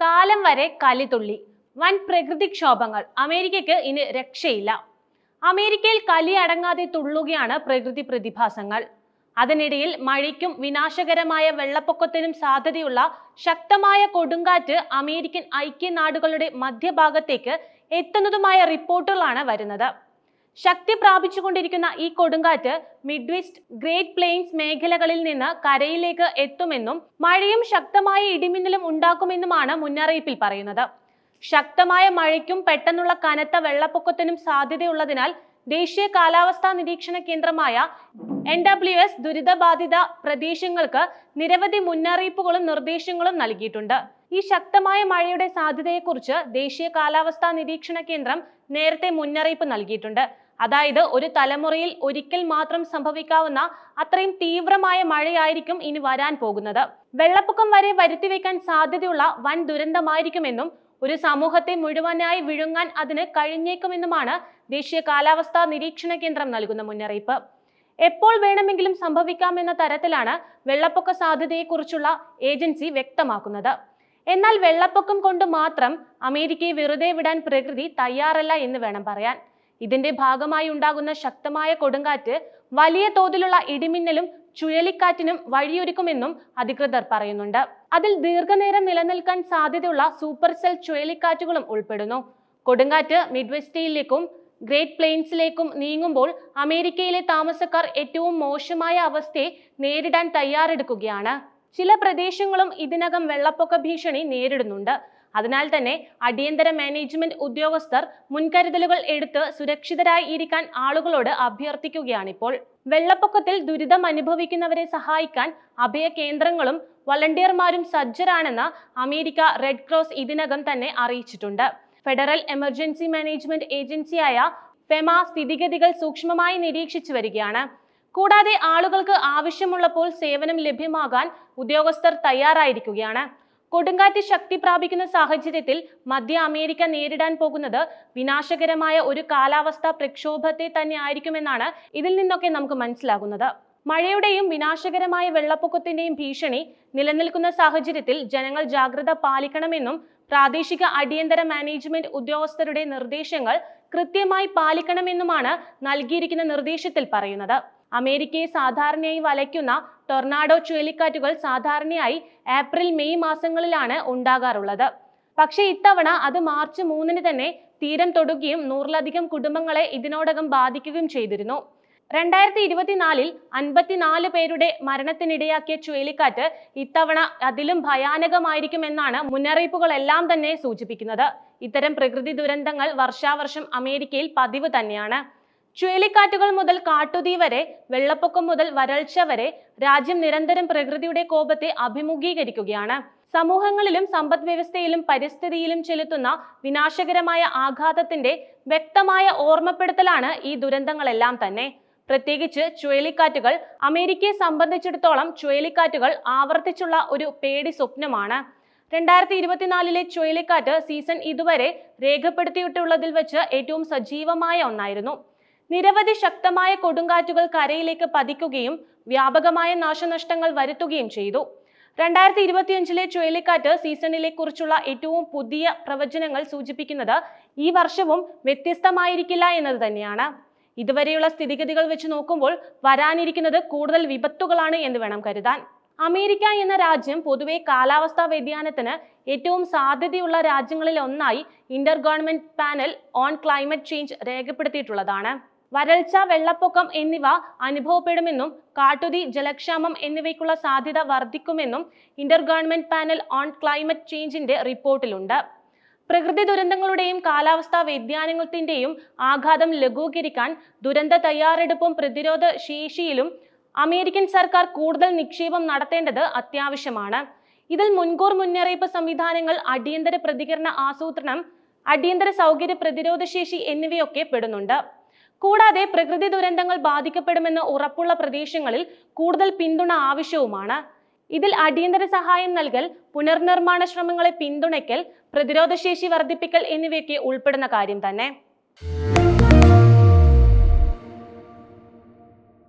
കാലം വരെ കലിതുള്ളി വൻ പ്രകൃതിക്ഷോഭങ്ങൾ. അമേരിക്കയ്ക്ക് ഇനി രക്ഷയില്ല. അമേരിക്കയിൽ കലി അടങ്ങാതെ തുള്ളുകയാണ് പ്രകൃതി പ്രതിഭാസങ്ങൾ. അതിനിടയിൽ മഴയ്ക്കും വിനാശകരമായ വെള്ളപ്പൊക്കത്തിനും സാധ്യതയുള്ള ശക്തമായ കൊടുങ്കാറ്റ് അമേരിക്കൻ ഐക്യനാടുകളുടെ മധ്യഭാഗത്തേക്ക് എത്തുന്നതുമായ റിപ്പോർട്ടുകളാണ് വരുന്നത്. ശക്തി പ്രാപിച്ചുകൊണ്ടിരിക്കുന്ന ഈ കൊടുങ്കാറ്റ് മിഡ്വെസ്റ്റ് ഗ്രേറ്റ് പ്ലെയിൻസ് മേഖലകളിൽ നിന്ന് കരയിലേക്ക് എത്തുമെന്നും മഴയും ശക്തമായ ഇടിമിന്നലും ഉണ്ടാക്കുമെന്നുമാണ് മുന്നറിയിപ്പിൽ പറയുന്നത്. ശക്തമായ മഴയ്ക്കും പെട്ടെന്നുള്ള കനത്ത വെള്ളപ്പൊക്കത്തിനും സാധ്യതയുള്ളതിനാൽ ദേശീയ കാലാവസ്ഥാ നിരീക്ഷണ കേന്ദ്രമായ എൻ ഡബ്ല്യു എസ് ദുരിതബാധിത പ്രദേശങ്ങൾക്ക് നിരവധി മുന്നറിയിപ്പുകളും നിർദ്ദേശങ്ങളും നൽകിയിട്ടുണ്ട്. ഈ ശക്തമായ മഴയുടെ സാധ്യതയെക്കുറിച്ച് ദേശീയ കാലാവസ്ഥാ നിരീക്ഷണ കേന്ദ്രം നേരത്തെ മുന്നറിയിപ്പ് നൽകിയിട്ടുണ്ട്. അതായത് ഒരു തലമുറയിൽ ഒരിക്കൽ മാത്രം സംഭവിക്കാവുന്ന അത്രയും തീവ്രമായ മഴയായിരിക്കും ഇനി വരാൻ പോകുന്നത്. വെള്ളപ്പൊക്കം വരെ വരുത്തിവെക്കാൻ സാധ്യതയുള്ള വൻ ദുരന്തമായിരിക്കുമെന്നും ഒരു സമൂഹത്തെ മുഴുവനായി വിഴുങ്ങാൻ അതിന് കഴിഞ്ഞേക്കുമെന്നുമാണ് ദേശീയ കാലാവസ്ഥാ നിരീക്ഷണ കേന്ദ്രം നൽകുന്ന മുന്നറിയിപ്പ്. എപ്പോൾ വേണമെങ്കിലും സംഭവിക്കാമെന്ന തരത്തിലാണ് വെള്ളപ്പൊക്ക സാധ്യതയെക്കുറിച്ചുള്ള ഏജൻസി വ്യക്തമാക്കുന്നത്. എന്നാൽ വെള്ളപ്പൊക്കം കൊണ്ട് മാത്രം അമേരിക്കയെ വെറുതെ വിടാൻ പ്രകൃതി തയ്യാറല്ല എന്ന് വേണം പറയാൻ. ഇതിന്റെ ഭാഗമായി ഉണ്ടാകുന്ന ശക്തമായ കൊടുങ്കാറ്റ് വലിയ തോതിലുള്ള ഇടിമിന്നലും ചുഴലിക്കാറ്റിനും വഴിയൊരുക്കുമെന്നും അധികൃതർ പറയുന്നുണ്ട്. അതിൽ ദീർഘനേരം നിലനിൽക്കാൻ സാധ്യതയുള്ള സൂപ്പർ സെൽ ചുഴലിക്കാറ്റുകളും ഉൾപ്പെടുന്നു. കൊടുങ്കാറ്റ് മിഡ്വെസ്റ്റിയിലേക്കും ഗ്രേറ്റ് പ്ലെയിൻസിലേക്കും നീങ്ങുമ്പോൾ അമേരിക്കയിലെ താമസക്കാർ ഏറ്റവും മോശമായ അവസ്ഥയെ നേരിടാൻ തയ്യാറെടുക്കുകയാണ്. ചില പ്രദേശങ്ങളും ഇതിനകം വെള്ളപ്പൊക്ക ഭീഷണി നേരിടുന്നുണ്ട്. അതിനാൽ തന്നെ അടിയന്തര മാനേജ്മെന്റ് ഉദ്യോഗസ്ഥർ മുൻകരുതലുകൾ എടുത്ത് സുരക്ഷിതരായി ഇരിക്കാൻ ആളുകളോട് അഭ്യർത്ഥിക്കുകയാണിപ്പോൾ. വെള്ളപ്പൊക്കത്തിൽ ദുരിതം അനുഭവിക്കുന്നവരെ സഹായിക്കാൻ അഭയ കേന്ദ്രങ്ങളും വളണ്ടിയർമാരും സജ്ജരാണെന്ന് അമേരിക്ക റെഡ് ക്രോസ് ഇതിനകം തന്നെ അറിയിച്ചിട്ടുണ്ട്. ഫെഡറൽ എമർജൻസി മാനേജ്മെന്റ് ഏജൻസിയായ ഫെമ സ്ഥിതിഗതികൾ സൂക്ഷ്മമായി നിരീക്ഷിച്ചു വരികയാണ്. കൂടാതെ ആളുകൾക്ക് ആവശ്യമുള്ളപ്പോൾ സേവനം ലഭ്യമാകാൻ ഉദ്യോഗസ്ഥർ തയ്യാറായിരിക്കുകയാണ്. കൊടുങ്കാറ്റ് ശക്തി പ്രാപിക്കുന്ന സാഹചര്യത്തിൽ മധ്യ അമേരിക്ക നേരിടാൻ പോകുന്നത് വിനാശകരമായ ഒരു കാലാവസ്ഥാ പ്രക്ഷോഭത്തെ തന്നെ ആയിരിക്കുമെന്നാണ് ഇതിൽ നിന്നൊക്കെ നമുക്ക് മനസ്സിലാകുന്നത്. മഴയുടെയും വിനാശകരമായ വെള്ളപ്പൊക്കത്തിന്റെയും ഭീഷണി നിലനിൽക്കുന്ന സാഹചര്യത്തിൽ ജനങ്ങൾ ജാഗ്രത പാലിക്കണമെന്നും പ്രാദേശിക അടിയന്തര മാനേജ്മെന്റ് ഉദ്യോഗസ്ഥരുടെ നിർദ്ദേശങ്ങൾ കൃത്യമായി പാലിക്കണമെന്നുമാണ് നൽകിയിരിക്കുന്ന നിർദ്ദേശത്തിൽ പറയുന്നത്. അമേരിക്കയെ സാധാരണയായി വലയ്ക്കുന്ന ടൊർണാഡോ ചുഴലിക്കാറ്റുകൾ സാധാരണയായി ഏപ്രിൽ മെയ് മാസങ്ങളിലാണ് ഉണ്ടാകാറുള്ളത്. പക്ഷേ ഇത്തവണ അത് മാർച്ച് മൂന്നിന് തന്നെ തീരം തൊടുകയും നൂറിലധികം കുടുംബങ്ങളെ ഇതിനോടകം ബാധിക്കുകയും ചെയ്തിരുന്നു. രണ്ടായിരത്തി ഇരുപത്തിനാലിൽ അൻപത്തിനാല് പേരുടെ മരണത്തിനിടയാക്കിയ ചുഴലിക്കാറ്റ് ഇത്തവണ അതിലും ഭയാനകമായിരിക്കുമെന്നാണ് മുന്നറിയിപ്പുകളെല്ലാം തന്നെ സൂചിപ്പിക്കുന്നത്. ഇത്തരം പ്രകൃതി ദുരന്തങ്ങൾ വർഷാവർഷം അമേരിക്കയിൽ പതിവ് തന്നെയാണ്. ചുഴലിക്കാറ്റുകൾ മുതൽ കാട്ടുതീ വരെ വെള്ളപ്പൊക്കം മുതൽ വരൾച്ച വരെ രാജ്യം നിരന്തരം പ്രകൃതിയുടെ കോപത്തെ അഭിമുഖീകരിക്കുകയാണ്. സമൂഹങ്ങളിലും സമ്പദ് വ്യവസ്ഥയിലും പരിസ്ഥിതിയിലും ചെലുത്തുന്ന വിനാശകരമായ ആഘാതത്തിന്റെ വ്യക്തമായ ഓർമ്മപ്പെടുത്തലാണ് ഈ ദുരന്തങ്ങളെല്ലാം തന്നെ. പ്രത്യേകിച്ച് ചുഴലിക്കാറ്റുകൾ അമേരിക്കയെ സംബന്ധിച്ചിടത്തോളം ചുഴലിക്കാറ്റുകൾ ആവർത്തിച്ചുള്ള ഒരു പേടി സ്വപ്നമാണ്. രണ്ടായിരത്തി ഇരുപത്തിനാലിലെ ചുഴലിക്കാറ്റ് സീസൺ ഇതുവരെ രേഖപ്പെടുത്തിയിട്ടുള്ളതിൽ വെച്ച് ഏറ്റവും സജീവമായ ഒന്നായിരുന്നു. നിരവധി ശക്തമായ കൊടുങ്കാറ്റുകൾ കരയിലേക്ക് പതിക്കുകയും വ്യാപകമായ നാശനഷ്ടങ്ങൾ വരുത്തുകയും ചെയ്തു. രണ്ടായിരത്തി ഇരുപത്തിയഞ്ചിലെ ചുഴലിക്കാറ്റ് സീസണിലെ കുറിച്ചുള്ള ഏറ്റവും പുതിയ പ്രവചനങ്ങൾ സൂചിപ്പിക്കുന്നത് ഈ വർഷവും വ്യത്യസ്തമായിരിക്കില്ല എന്നത് തന്നെയാണ്. ഇതുവരെയുള്ള സ്ഥിതിഗതികൾ വെച്ച് നോക്കുമ്പോൾ വരാനിരിക്കുന്നത് കൂടുതൽ വിപത്തുകളാണ് എന്ന് വേണം കരുതാൻ. അമേരിക്ക എന്ന രാജ്യം പൊതുവെ കാലാവസ്ഥാ വ്യതിയാനത്തിന് ഏറ്റവും സാധ്യതയുള്ള രാജ്യങ്ങളിൽ ഒന്നായി inter government panel on climate change രേഖപ്പെടുത്തിയിട്ടുള്ളതാണ്. വരൾച്ച വെള്ളപ്പൊക്കം എന്നിവ അനുഭവപ്പെടുമെന്നും കാട്ടുതീ ജലക്ഷാമം എന്നിവയ്ക്കുള്ള സാധ്യത വർദ്ധിക്കുമെന്നും inter government panel on climate ചേഞ്ചിന്റെ റിപ്പോർട്ടിലുണ്ട്. പ്രകൃതി ദുരന്തങ്ങളുടെയും കാലാവസ്ഥാ വ്യതിയാനത്തിന്റെയും ആഘാതം ലഘൂകരിക്കാൻ ദുരന്ത തയ്യാറെടുപ്പും പ്രതിരോധ ശേഷിയിലും അമേരിക്കൻ സർക്കാർ കൂടുതൽ നിക്ഷേപം നടത്തേണ്ടത് അത്യാവശ്യമാണ്. ഇതിൽ മുൻകൂർ മുന്നറിയിപ്പ് സംവിധാനങ്ങൾ അടിയന്തര പ്രതികരണ ആസൂത്രണം അടിയന്തര സൗകര്യ പ്രതിരോധ ശേഷി എന്നിവയൊക്കെ പെടുന്നുണ്ട്. കൂടാതെ പ്രകൃതി ദുരന്തങ്ങൾ ബാധിക്കപ്പെടുമെന്ന് ഉറപ്പുള്ള പ്രദേശങ്ങളിൽ കൂടുതൽ പിന്തുണ ആവശ്യവുമാണ്. ഇതിൽ അടിയന്തര സഹായം നൽകൽ പുനർനിർമ്മാണ ശ്രമങ്ങളെ പിന്തുണയ്ക്കൽ പ്രതിരോധശേഷി വർദ്ധിപ്പിക്കൽ എന്നിവയൊക്കെ ഉൾപ്പെടുന്ന കാര്യം തന്നെ.